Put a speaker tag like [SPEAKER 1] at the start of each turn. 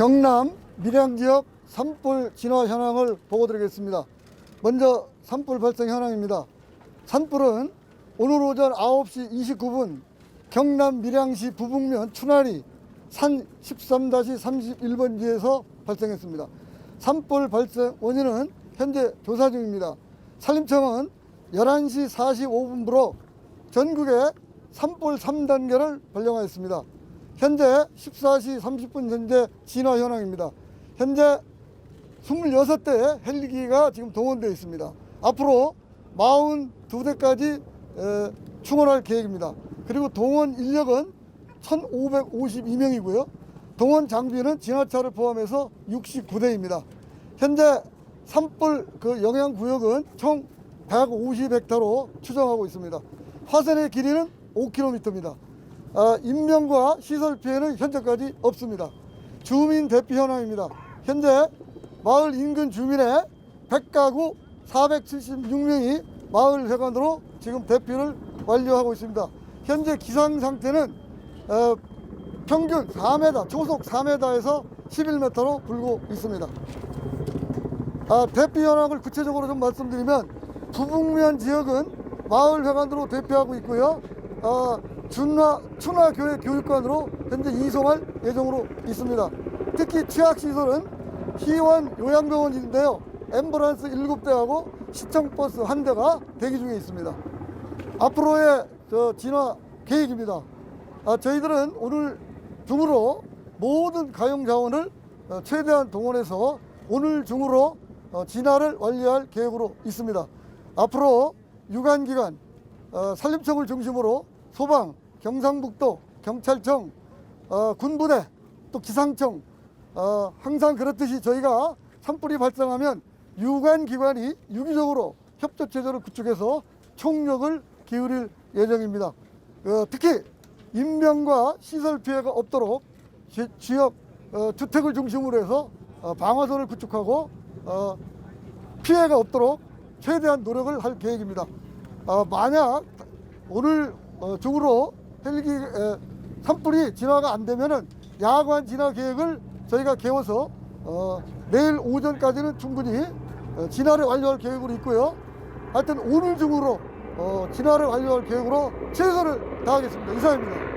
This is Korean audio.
[SPEAKER 1] 경남 밀양 지역 산불 진화 현황을 보고 드리겠습니다. 먼저 산불 발생 현황입니다. 산불은 오늘 오전 9시 29분 경남 밀양시 부북면 추나리 산 13-31번지에서 발생했습니다. 산불 발생 원인은 현재 조사 중입니다. 산림청은 11시 45분부로 전국에 산불 3단계를 발령하였습니다. 현재 14시 30분 현재 진화 현황입니다. 현재 26대의 헬기가 지금 동원되어 있습니다. 앞으로 42대까지 충원할 계획입니다. 그리고 동원 인력은 1,552명이고요. 동원 장비는 진화차를 포함해서 69대입니다. 현재 산불 그 영향 구역은 총 150헥타로 추정하고 있습니다. 화산의 길이는 5km입니다. 아, 인명과 시설 피해는 현재까지 없습니다. 주민 대피 현황입니다. 현재 마을 인근 주민의 100가구 476명이 마을 회관으로 지금 대피를 완료하고 있습니다. 현재 기상 상태는 어, 평균 4m, 초속 4m에서 11m로 불고 있습니다. 아, 대피 현황을 구체적으로 좀 말씀드리면 부북면 지역은 마을 회관으로 대피하고 있고요. 아, 준화 춘화교회 교육관으로 현재 이송할 예정으로 있습니다. 특히 취약시설은 희원 요양병원인데요. 앰뷸런스 7대하고 시청버스 한 대가 대기 중에 있습니다. 앞으로의 저 진화 계획입니다. 아, 저희들은 오늘 중으로 모든 가용 자원을 어, 최대한 동원해서 오늘 중으로 어, 진화를 완료할 계획으로 있습니다. 앞으로 유관기관, 어, 산림청을 중심으로 소방, 경상북도, 경찰청, 어, 군부대, 또 기상청, 어, 항상 그렇듯이 저희가 산불이 발생하면 유관 기관이 유기적으로 협조 체제를 구축해서 총력을 기울일 예정입니다. 어, 특히 인명과 시설 피해가 없도록 지, 지역 어, 주택을 중심으로 해서 어, 방화선을 구축하고 어, 피해가 없도록 최대한 노력을 할 계획입니다. 어, 만약 오늘 어, 중으로 헬기 에, 산불이 진화가 안 되면은 야간 진화 계획을 저희가 개워서 어, 내일 오전까지는 충분히 어, 진화를 완료할 계획으로 있고요. 하여튼 오늘 중으로 어, 진화를 완료할 계획으로 최선을 다하겠습니다. 이상입니다.